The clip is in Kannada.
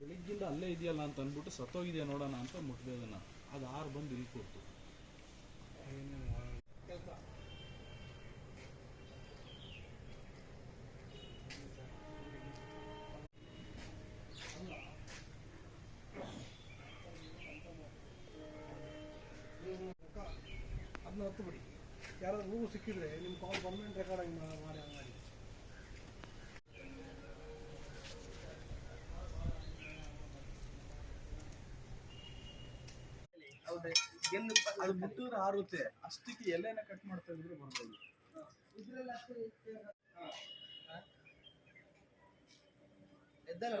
ಬೆಳಿಗ್ಗಿಂದ ಅಲ್ಲೇ ಇದೆಯಲ್ಲ ಅಂತ ಅಂದ್ಬಿಟ್ಟು ಸತ್ತೋಗಿದೆಯಾ ನೋಡೋಣ ಅಂತ ಮುಟ್ಟಿದೆ ಅದನ್ನ. ಅದು ಆರು ಬಂದು ಇಲ್ಲಿ ಕೊಡ್ತು. ಅದನ್ನ ಹತ್ತು ಬಿಡಿ. ಯಾರಾದ್ರೂ ಹೂವು ಸಿಕ್ಕಿದ್ರೆ ನಿಮ್ಮ ಕಾಲ್ ಪರ್ಮನೆಂಟ್ ರೆಕಾರ್ಡ್ ಮಾಡಿ ಆಗುತ್ತೆ ಎಲ್ಲಿ ಅದು ಮುಟ್ಟಿದ್ರೆ ಹಾರುತ್ತೆ ಅಷ್ಟಕ್ಕೆ ಎಲೆನ ಕಟ್ ಮಾಡ್ತಾ ಇದ್ರೆ ಬರ್ಬೋದು. ಎದ್ದಲ್ಲ